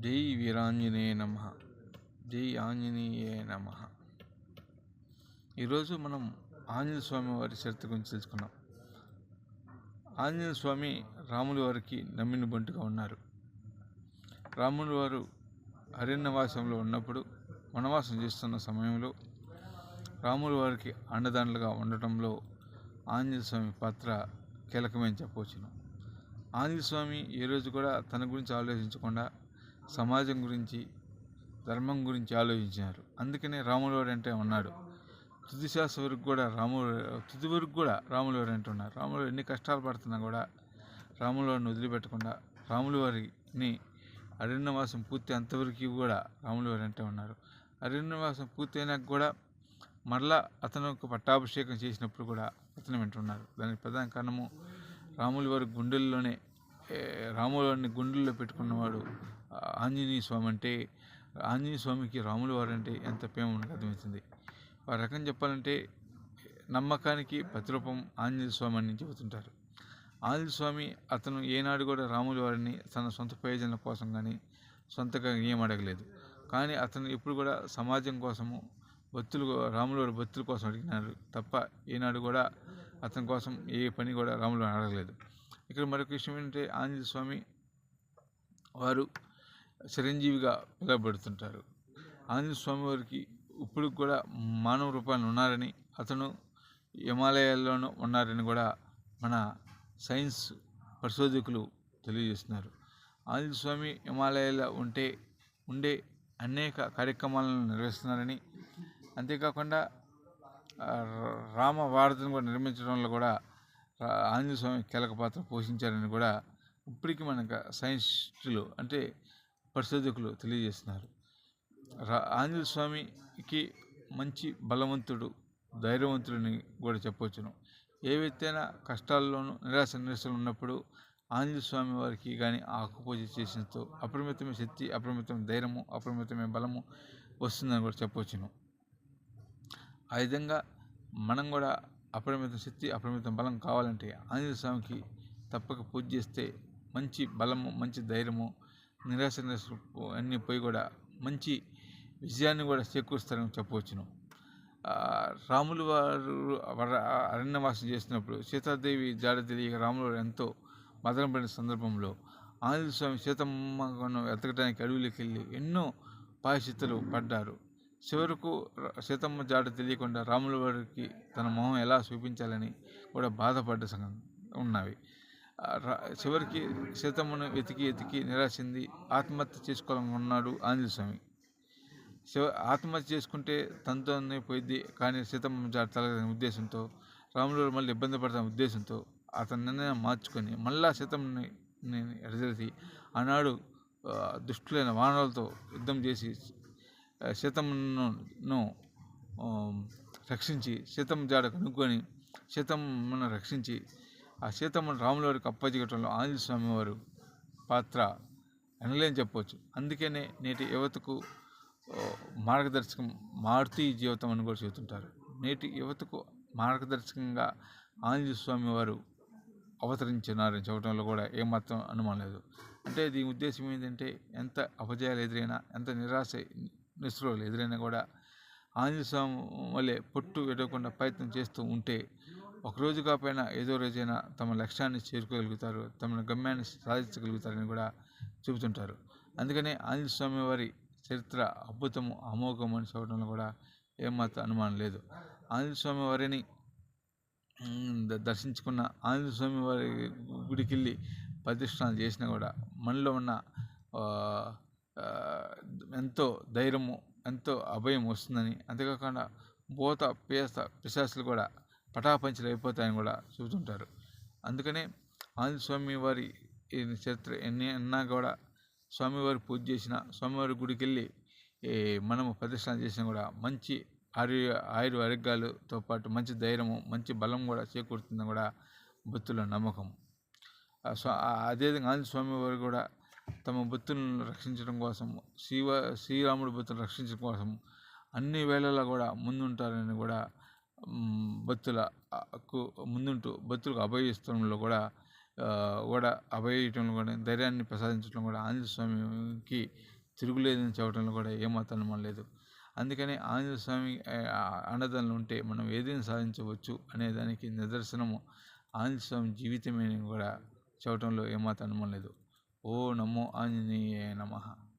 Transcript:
జై వీరాంజనేయ నమ. జై ఆంజనేయ నమ. ఈరోజు మనం ఆంజనేయ స్వామి వారి చరిత్ర గురించి తెలుసుకున్నాం. ఆంజనేయ స్వామి రాముల వారికి నమ్మిన బంటుగా ఉన్నారు. రాములు వారు అరణ్యవాసంలో ఉన్నప్పుడు వనవాసం చేస్తున్న సమయంలో రాములు వారికి అండదండలుగా ఉండటంలో ఆంజనేయ స్వామి పాత్ర కీలకమని చెప్పవచ్చును. ఆంజనేయ స్వామి ఏ రోజు కూడా తన గురించి ఆలోచించకుండా సమాజం గురించి ధర్మం గురించి ఆలోచించారు అందుకనే రాములు వారు అంటే ఉన్నాడు. తుది శ్వాస వరకు కూడా రాములు తుది వరకు కూడా రాములు వారు అంటే ఉన్నారు. రాములు ఎన్ని కష్టాలు పడుతున్నా కూడా రాములు వారిని వదిలిపెట్టకుండా రాములు వారిని అరణ్యవాసం పూర్తి అంతవరకు కూడా రాములు వారు అంటే ఉన్నారు. అరణ్యవాసం పూర్తయినాక కూడా మరలా అతను ఒక పట్టాభిషేకం చేసినప్పుడు కూడా అతను వింటున్నారు దానికి ప్రధాన కారణము రాములు వారి గుండెల్లోనే ఏ, గుండెల్లో పెట్టుకున్నవాడు ఆంజనేయ స్వామి అంటే ఆంజనేయ స్వామికి రాముల వారు అంటే ఎంత ప్రేమ మనకు అర్థమవుతుంది. ఆ రకం చెప్పాలంటే నమ్మకానికి ప్రతిరూపం ఆంజనేయ స్వామి అని చెబుతుంటారు. ఆంజనేయ స్వామి అతను ఏనాడు కూడా రాముల వారిని తన సొంత ప్రయోజనాల కోసం కానీ సొంతగా ఏం అడగలేదు. కానీ అతను ఎప్పుడు కూడా సమాజం కోసము భక్తులు రాముల వారి భక్తుల కోసం అడిగినారు తప్ప ఏనాడు కూడా అతని కోసం ఏ పని కూడా రాములు అడగలేదు. ఇక్కడ మరొక విషయం ఏంటంటే ఆంజనేయ స్వామి వారు చిరంజీవిగా పిలువబడుతుంటారు. ఆంజనేయ స్వామివారికి ఇప్పుడు కూడా మానవ రూపాన్ని ఉన్నారని అతను హిమాలయాల్లోనూ ఉన్నారని కూడా మన సైన్స్ పరిశోధకులు తెలియజేస్తున్నారు. ఆంజనేయ స్వామి హిమాలయాల్లో ఉంటే ఉండే అనేక కార్యక్రమాలను నిర్వహిస్తున్నారని అంతేకాకుండా రామ వారధిని కూడా నిర్మించడంలో కూడా ఆంజనేయ స్వామి కీలక పాత్ర పోషించారని కూడా ఇప్పటికీ మనకు సైన్సిస్టులు అంటే పరిశోధకులు తెలియజేస్తున్నారు. రా ఆంజనేయ స్వామికి మంచి బలవంతుడు ధైర్యవంతుడిని కూడా చెప్పవచ్చును ఏవైతేనా కష్టాల్లోనూ నిరాశ నిరాశలు ఉన్నప్పుడు ఆంజనేయ స్వామి వారికి కానీ ఆకుపూజ చేసినతో అపరిమితమైన శక్తి అపరిమితమైన ధైర్యము అపరిమితమైన బలము వస్తుందని కూడా చెప్పవచ్చును ఆ విధంగా మనం కూడా అపరిమిత శక్తి అపరిమిత బలం కావాలంటే ఆంజనేయ స్వామికి తప్పక పూజ చేస్తే మంచి బలము మంచి ధైర్యము నిరాశ నిరాశ అన్నీ పోయి కూడా మంచి విజయాన్ని కూడా చేకూరుస్తారని చెప్పవచ్చును. రాములు వారు అరణ్యవాసం చేసినప్పుడు సీతాదేవి జాడ తెలియక రాములు వారు ఎంతో మదనపడిన సందర్భంలో ఆంజనేయ స్వామి సీతమ్మను ఎతకడానికి అడవిలోకి వెళ్ళి ఎన్నో పాయశిత్తలు పడ్డారు. చివరకు సీతమ్మ జాడ తెలియకుండా రాముల వారికి తన మొహం ఎలా చూపించాలని కూడా బాధపడ్డ సంఘం ఉన్నవి. చివరికి సీతమ్మను వెతికి వెతికి నిరాశింది. ఆత్మహత్య చేసుకోవాలనుకున్నాడు ఆంజనేయ స్వామి శివ ఆత్మహత్య చేసుకుంటే తనతోనే పోయిద్ది కానీ సీతమ్మ జాడ తలగని ఉద్దేశంతో రాములు మళ్ళీ ఇబ్బంది పడతాన ఉద్దేశంతో అతని నిర్ణయం మార్చుకొని మళ్ళా సీతమ్మని ఎడజెరిసి ఆనాడు దుష్టులైన వానరులతో యుద్ధం చేసి సీతమ్మను రక్షించి సీతమ్మ జాడ కనుక్కొని సీతమ్మను రక్షించి ఆ సీతమ్మను రాముల వారికి అప్పచెగటంలో ఆంజనేయ స్వామి వారు పాత్ర అనలేని చెప్పవచ్చు అందుకనే నేటి యువతకు మార్గదర్శకం మారుతి జీవితం అని కూడా చెబుతుంటారు. నేటి యువతకు మార్గదర్శకంగా ఆంజనేయ స్వామి వారు అవతరించినారని చెప్పడంలో కూడా ఏమాత్రం అనుమానం లేదు. అంటే దీని ఉద్దేశం ఏంటంటే ఎంత అపజయాలు ఎదురైనా ఎంత నిరాశ నిస్పృహలు ఎదురైనా కూడా ఆంజనేయ స్వామి వల్లే పొట్టు ఎడవకుండా ప్రయత్నం చేస్తూ ఉంటే ఒక రోజు కాకపోయినా ఏదో రోజైనా తమ లక్ష్యాన్ని చేరుకోగలుగుతారు తమ గమ్యాన్ని సాధించగలుగుతారని కూడా చెబుతుంటారు. అందుకనే ఆంజనేయ స్వామి వారి చరిత్ర అద్భుతము అమోఘము అని చెప్పడంలో కూడా ఏమాత్రం అనుమానం లేదు. ఆంజనేయ స్వామి వారిని దర్శించుకున్న ఆంజనేయ స్వామి వారి గుడికి వెళ్ళి ప్రదక్షిణాలు చేసినా కూడా మనలో ఉన్న ఎంతో ధైర్యము ఎంతో అభయం వస్తుందని అంతేకాకుండా భూత పేస పిశాసులు కూడా పటాపంచలు అయిపోతాయని కూడా చెబుతుంటారు అందుకనే ఆంజస్వామి స్వామి వారి చరిత్ర ఎన్ని అన్నా కూడా స్వామివారి పూజ చేసిన స్వామివారి గుడికి వెళ్ళి ఈ మనము ప్రదర్శన చేసినా కూడా మంచి ఆయుర్ ఆయుర్ ఆరోగ్యాలతో పాటు మంచి ధైర్యము మంచి బలం కూడా చేకూరుతుందని కూడా భక్తుల నమ్మకం. అదేవిధంగా ఆంజస్వామి స్వామి వారు కూడా తమ భక్తులను రక్షించడం కోసం శ్రీవ శ్రీరాముడి భక్తులను రక్షించడం కోసం అన్ని వేళల్లో కూడా ముందుంటారని కూడా భక్తులకు ముందుంటూ భక్తులకు అభయస్థలంలో కూడా కూడా అభయటంలో కూడా ధైర్యాన్ని ప్రసాదించడం కూడా ఆంజనేయ స్వామికి తిరుగులేదని చెప్పడంలో కూడా ఏమాత్రం లేదు. అందుకని ఆంజనేయ స్వామి అండదండలు ఉంటే మనం ఏదైనా సాధించవచ్చు అనే దానికి నిదర్శనము ఆంజనేయ స్వామి కూడా చెప్పడంలో ఏమాత్రం లేదు. ఓ నమో ఆంజనేయ నమః.